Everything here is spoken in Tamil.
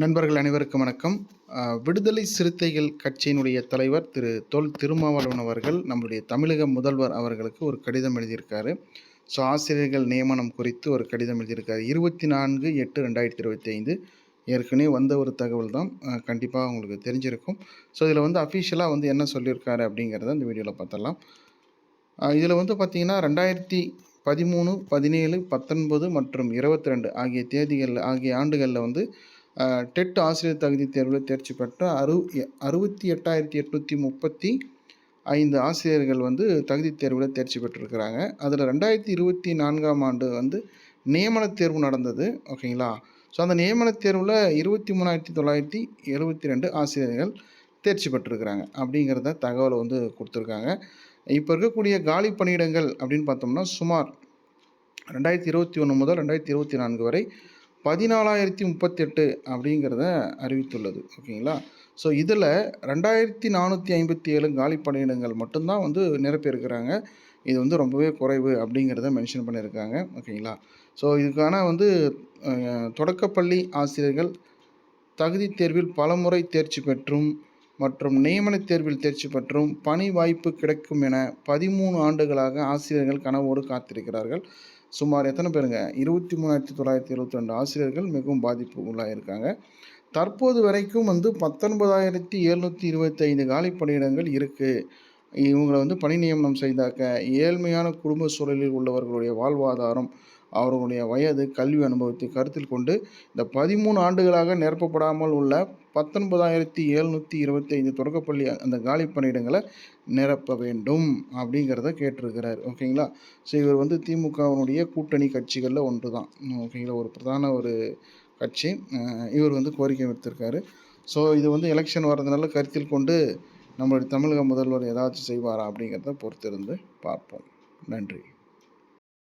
நண்பர்கள் அனைவருக்கும் வணக்கம். விடுதலை சிறுத்தைகள் கட்சியினுடைய தலைவர் திரு தொல் திருமாவளவன் அவர்கள் நம்முடைய தமிழக முதல்வர் அவர்களுக்கு ஒரு கடிதம் எழுதியிருக்காரு. ஸோ ஆசிரியர்கள் நியமனம் குறித்து ஒரு கடிதம் எழுதியிருக்காரு. இருபத்தி நான்கு எட்டு ரெண்டாயிரத்தி இருபத்தி ஐந்து ஏற்கனவே வந்த ஒரு தகவல் தான். கண்டிப்பாக உங்களுக்கு தெரிஞ்சிருக்கும். ஸோ இதில் வந்து அஃபிஷியலாக வந்து என்ன சொல்லியிருக்காரு அப்படிங்கிறத இந்த வீடியோவில் பார்த்துடலாம். இதில் வந்து பார்த்தீங்கன்னா ரெண்டாயிரத்தி பதிமூணு பதினேழு பத்தொன்பது மற்றும் இருபத்தி ரெண்டு ஆகிய தேதிகளில் ஆகிய ஆண்டுகளில் வந்து டெட் ஆசிரியர் தகுதி தேர்வில் தேர்ச்சி பெற்ற அறு அறுபத்தி எட்டாயிரத்தி எட்நூற்றி முப்பத்தி ஐந்து ஆசிரியர்கள் வந்து தகுதி தேர்வில் தேர்ச்சி பெற்றிருக்கிறாங்க. அதில் ரெண்டாயிரத்தி இருபத்தி நான்காம் ஆண்டு வந்து நியமன தேர்வு நடந்தது ஓகேங்களா? ஸோ அந்த நியமன தேர்வில் இருபத்தி மூணாயிரத்தி தொள்ளாயிரத்தி எழுபத்தி ரெண்டு ஆசிரியர்கள் தேர்ச்சி பெற்றிருக்கிறாங்க அப்படிங்கிறத தகவலை வந்து கொடுத்துருக்காங்க. இப்போ இருக்கக்கூடிய காலி பணியிடங்கள் அப்படின்னு பார்த்தோம்னா சுமார் ரெண்டாயிரத்தி இருபத்தி ஒன்று முதல் ரெண்டாயிரத்தி இருபத்தி நான்கு வரை பதினாலாயிரத்தி முப்பத்தெட்டு அப்படிங்கிறத அறிவித்துள்ளது. ஓகேங்களா? ஸோ இதில் ரெண்டாயிரத்தி நானூற்றி ஐம்பத்தி ஏழு காலி பணியிடங்கள் மட்டும்தான் வந்து நிரப்பியிருக்கிறாங்க. இது வந்து ரொம்பவே குறைவு அப்படிங்கிறத மென்ஷன் பண்ணியிருக்காங்க. ஓகேங்களா? ஸோ இதுக்கான வந்து தொடக்கப்பள்ளி ஆசிரியர்கள் தகுதி தேர்வில் பலமுறை தேர்ச்சி பெற்றும் மற்றும் நியமனத் தேர்வில் தேர்ச்சி பெற்றும் பணி வாய்ப்பு கிடைக்கும் என பதிமூணு ஆண்டுகளாக ஆசிரியர்கள் கனவோடு காத்திருக்கிறார்கள். சுமார் எத்தனை பேருங்க? இருபத்தி மூணாயிரத்தி தொள்ளாயிரத்தி இருபத்தி ரெண்டு ஆசிரியர்கள் மிகவும் பாதிப்பு உள்ளாயிருக்காங்க தற்போது வரைக்கும் வந்து பத்தொன்பதாயிரத்தி எழுநூற்றி இருபத்தைந்து காலி பணியிடங்கள் இருக்குது இவங்களை வந்து பணி நியமனம் செய்தாக்க ஏழ்மையான குடும்ப சூழலில் உள்ளவர்களுடைய வாழ்வாதாரம் அவர்களுடைய வயது கல்வி அனுபவத்தை கருத்தில் கொண்டு இந்த பதிமூணு ஆண்டுகளாக நிரப்பப்படாமல் உள்ள பத்தொன்பதாயிரத்தி எழுநூற்றி இருபத்தைந்து தொடக்கப்பள்ளி அந்த காலி பணியிடங்களை நிரப்ப வேண்டும் அப்படிங்கிறத கேட்டிருக்கிறார். ஓகேங்களா? ஸோ இவர் வந்து திமுகவினுடைய கூட்டணி கட்சிகளில் ஒன்று தான் ஓகேங்களா? ஒரு பிரதான ஒரு கட்சி. இவர் வந்து கோரிக்கை விடுத்திருக்காரு. ஸோ இது வந்து எலெக்ஷன் வர்றதுனால கருத்தில் கொண்டு நம்மளுடைய தமிழக முதல்வர் ஏதாச்சும் செய்வாரா அப்படிங்கிறத பொறுத்திருந்து பார்ப்போம். நன்றி.